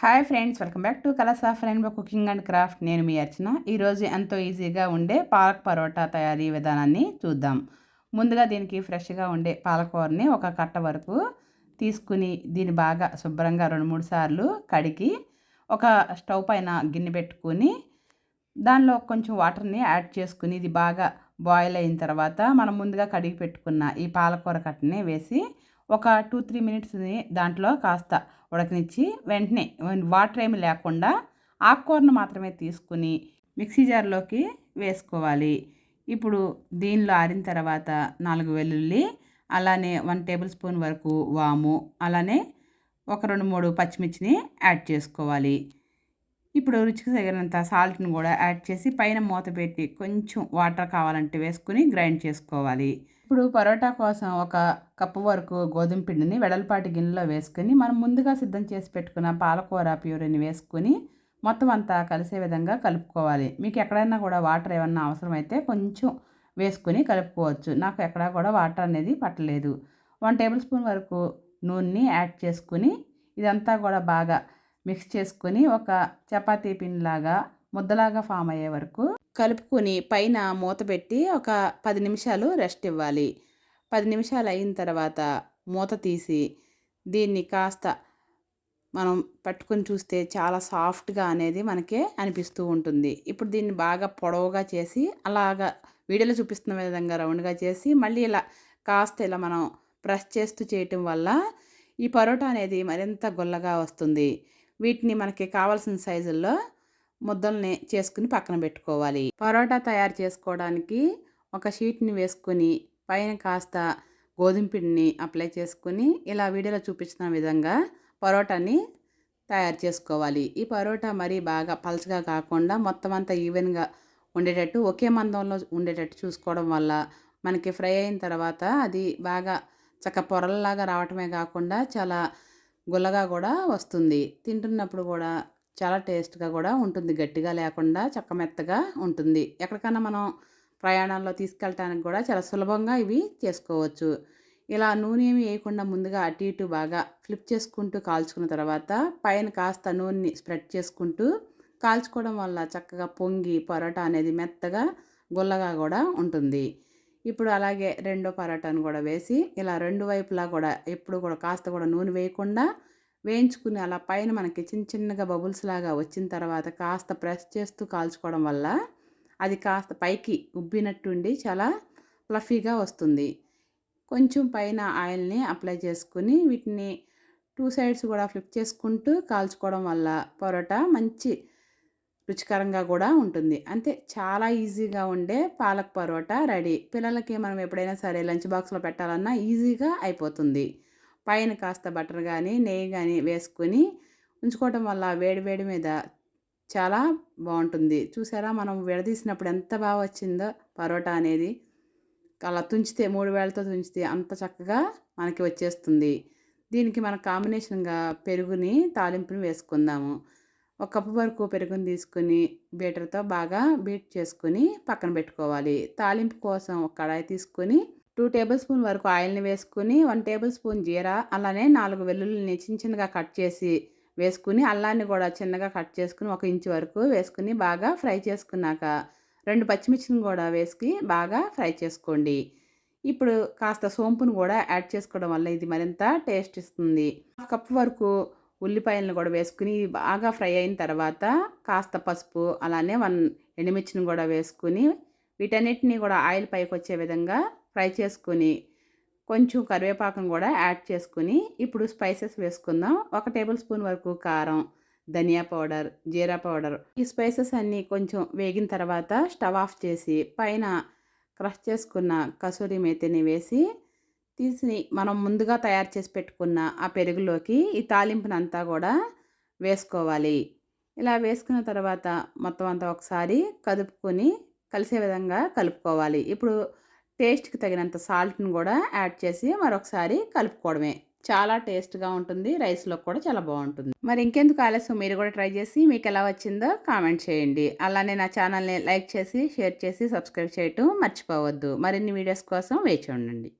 Hi friends welcome back to colours of rainbow cooking and craft. నేను మీ అర్చన. ఈరోజు ఎంతో ఈజీగా ఉండే పాలక్ పరోటా తయారీ విధానాన్ని చూద్దాం. ముందుగా దీనికి ఫ్రెష్గా ఉండే పాలకూరని ఒక కట్ట వరకు తీసుకుని దీన్ని బాగా శుభ్రంగా రెండు మూడు సార్లు కడిగి ఒక స్టవ్ పైన గిన్నె పెట్టుకుని దానిలో కొంచెం వాటర్ని యాడ్ చేసుకుని ఇది బాగా బాయిల్ అయిన తర్వాత మనం ముందుగా కడిగి పెట్టుకున్న ఈ పాలకూర కట్టని వేసి ఒక టూ త్రీ మినిట్స్ని దాంట్లో కాస్త ఉడకనిచ్చి వెంటనే వాటర్ ఏమి లేకుండా ఆకుకూరను మాత్రమే తీసుకుని మిక్సీ జార్లోకి వేసుకోవాలి. ఇప్పుడు దీనిలో ఆరిన తర్వాత నాలుగు వెల్లుల్లి అలానే వన్ టేబుల్ స్పూన్ వరకు వాము అలానే ఒక రెండు మూడు పచ్చిమిర్చిని యాడ్ చేసుకోవాలి. ఇప్పుడు రుచికి తగినంత సాల్ట్ని కూడా యాడ్ చేసి పైన మూత పెట్టి కొంచెం వాటర్ కావాలంటే వేసుకుని గ్రైండ్ చేసుకోవాలి. ఇప్పుడు పరోటా కోసం ఒక కప్పు వరకు గోధుమ పిండిని వెడల్పాటి గిన్నెలో వేసుకొని మనం ముందుగా సిద్ధం చేసి పెట్టుకున్న పాలకూర ప్యూరిని వేసుకొని మొత్తం అంతా కలిసే విధంగా కలుపుకోవాలి. మీకు ఎక్కడైనా కూడా వాటర్ ఏమన్నా అవసరమైతే కొంచెం వేసుకొని కలుపుకోవచ్చు. నాకు ఎక్కడా కూడా వాటర్ అనేది పట్టలేదు. వన్ టేబుల్ స్పూన్ వరకు నూనెని యాడ్ చేసుకుని ఇదంతా కూడా బాగా మిక్స్ చేసుకొని ఒక చపాతీ పిండిలాగా ముద్దలాగా ఫామ్ అయ్యే వరకు కలుపుకొని పైన మూత పెట్టి ఒక పది నిమిషాలు రెస్ట్ ఇవ్వాలి. పది నిమిషాలు అయిన తర్వాత మూత తీసి దీన్ని కాస్త మనం పట్టుకొని చూస్తే చాలా సాఫ్ట్గా అనేది మనకే అనిపిస్తూ ఉంటుంది. ఇప్పుడు దీన్ని బాగా పొడవుగా చేసి అలాగా వీడియోలో చూపిస్తున్న విధంగా రౌండ్గా చేసి మళ్ళీ ఇలా కాస్త ఇలా మనం ప్రెస్ చేస్తూ చేయటం వల్ల ఈ పరోటా అనేది మరింత గొల్లగా వస్తుంది. వీటిని మనకి కావాల్సిన సైజుల్లో ముద్దల్ని చేసుకుని పక్కన పెట్టుకోవాలి. పరోటా తయారు చేసుకోవడానికి ఒక షీట్ని వేసుకొని పైన కాస్త గోధుమ పిండిని అప్లై చేసుకుని ఇలా వీడియోలో చూపించిన విధంగా పరోటాని తయారు చేసుకోవాలి. ఈ పరోటా మరీ బాగా పలచగా కాకుండా మొత్తం అంతా ఈవెన్గా ఉండేటట్టు ఒకే మందంలో ఉండేటట్టు చూసుకోవడం వల్ల మనకి ఫ్రై అయిన తర్వాత అది బాగా చక్క పొరల్లాగా రావటమే కాకుండా చాలా గుల్లగా కూడా వస్తుంది. తింటున్నప్పుడు కూడా చాలా టేస్ట్గా కూడా ఉంటుంది. గట్టిగా లేకుండా చక్క మెత్తగా ఉంటుంది. ఎక్కడికన్నా మనం ప్రయాణాల్లో తీసుకెళ్ళటానికి కూడా చాలా సులభంగా ఇవి చేసుకోవచ్చు. ఇలా నూనె ఏమి వేయకుండా ముందుగా అటు ఇటు బాగా ఫ్లిప్ చేసుకుంటూ కాల్చుకున్న తర్వాత పైన కాస్త నూనెని స్ప్రెడ్ చేసుకుంటూ కాల్చుకోవడం వల్ల చక్కగా పొంగి పరోటా అనేది మెత్తగా గుల్లగా కూడా ఉంటుంది. ఇప్పుడు అలాగే రెండో పరోటాను కూడా వేసి ఇలా రెండు వైపులా కూడా ఎప్పుడు కూడా కాస్త కూడా నూనె వేయకుండా వేయించుకుని అలా పైన మనకి చిన్న చిన్నగా బబుల్స్ లాగా వచ్చిన తర్వాత కాస్త ప్రెస్ చేస్తూ కాల్చుకోవడం వల్ల అది కాస్త పైకి ఉబ్బినట్టుండి చాలా ఫ్లఫీగా వస్తుంది. కొంచెం పైన ఆయిల్ని అప్లై చేసుకుని వీటిని టూ సైడ్స్ కూడా ఫ్లిప్ చేసుకుంటూ కాల్చుకోవడం వల్ల పరోటా మంచి రుచికరంగా కూడా ఉంటుంది. అంతే చాలా ఈజీగా ఉండే పాలక్ పరోటా రెడీ. పిల్లలకి మనం ఎప్పుడైనా సరే లంచ్ బాక్స్లో పెట్టాలన్నా ఈజీగా అయిపోతుంది. పైన కాస్త బటర్ కానీ నెయ్యి కానీ వేసుకొని ఉంచుకోవటం వల్ల వేడి వేడి మీద చాలా బాగుంటుంది. చూసారా? మనం విడదీసినప్పుడు ఎంత బాగా వచ్చిందో పరోటా అనేది. అలా తుంచితే మూడు వేలతో తుంచితే అంత చక్కగా మనకి వచ్చేస్తుంది. దీనికి మన కాంబినేషన్గా పెరుగుని తాలింపుని వేసుకుందాము. ఒక కప్పు వరకు పెరుగుని తీసుకుని బీటర్తో బాగా బీట్ చేసుకుని పక్కన పెట్టుకోవాలి. తాలింపు కోసం ఒక కడాయి తీసుకొని టూ టేబుల్ స్పూన్ వరకు ఆయిల్ని వేసుకుని వన్ టేబుల్ స్పూన్ జీరా అలానే నాలుగు వెల్లుల్లిని చిన్న చిన్నగా కట్ చేసి వేసుకుని అల్లాన్ని కూడా చిన్నగా కట్ చేసుకుని ఒక ఇంచు వరకు వేసుకుని బాగా ఫ్రై చేసుకున్నాక రెండు పచ్చిమిర్చిని కూడా వేసుకుని బాగా ఫ్రై చేసుకోండి. ఇప్పుడు కాస్త సోంపును కూడా యాడ్ చేసుకోవడం వల్ల ఇది మరింత టేస్ట్ ఇస్తుంది. హాఫ్ కప్ వరకు ఉల్లిపాయలను కూడా వేసుకుని బాగా ఫ్రై అయిన తర్వాత కాస్త పసుపు అలానే వన్ ఎండుమిర్చిని కూడా వేసుకుని వీటన్నిటిని కూడా ఆయిల్ పైకి వచ్చే విధంగా ఫ్రై చేసుకుని కొంచెం కరివేపాకం కూడా యాడ్ చేసుకుని ఇప్పుడు స్పైసెస్ వేసుకుందాం. ఒక టేబుల్ స్పూన్ వరకు కారం ధనియా పౌడర్ జీరా పౌడర్ ఈ స్పైసెస్ అన్నీ కొంచెం వేగిన తర్వాత స్టవ్ ఆఫ్ చేసి పైన క్రష్ చేసుకున్న కసూరి మేతిని వేసి తీసి మనం ముందుగా తయారు చేసి పెట్టుకున్న ఆ పెరుగులోకి ఈ తాలింపునంతా కూడా వేసుకోవాలి. ఇలా వేసుకున్న తర్వాత మొత్తం అంతా ఒకసారి కదుపుకొని కలిసే విధంగా కలుపుకోవాలి. ఇప్పుడు టేస్ట్కి తగినంత సాల్ట్ని కూడా యాడ్ చేసి మరొకసారి కలుపుకోవడమే. చాలా టేస్ట్గా ఉంటుంది రైస్లో కూడా చాలా బాగుంటుంది. మరి ఇంకెందుకు ఆలస్యం? మీరు కూడా ట్రై చేసి మీకు ఎలా వచ్చిందో కామెంట్ చేయండి. అలానే నా ఛానల్ని లైక్ చేసి షేర్ చేసి సబ్స్క్రైబ్ చేయటం మర్చిపోవద్దు. మరిన్ని వీడియోస్ కోసం వేచి ఉండండి.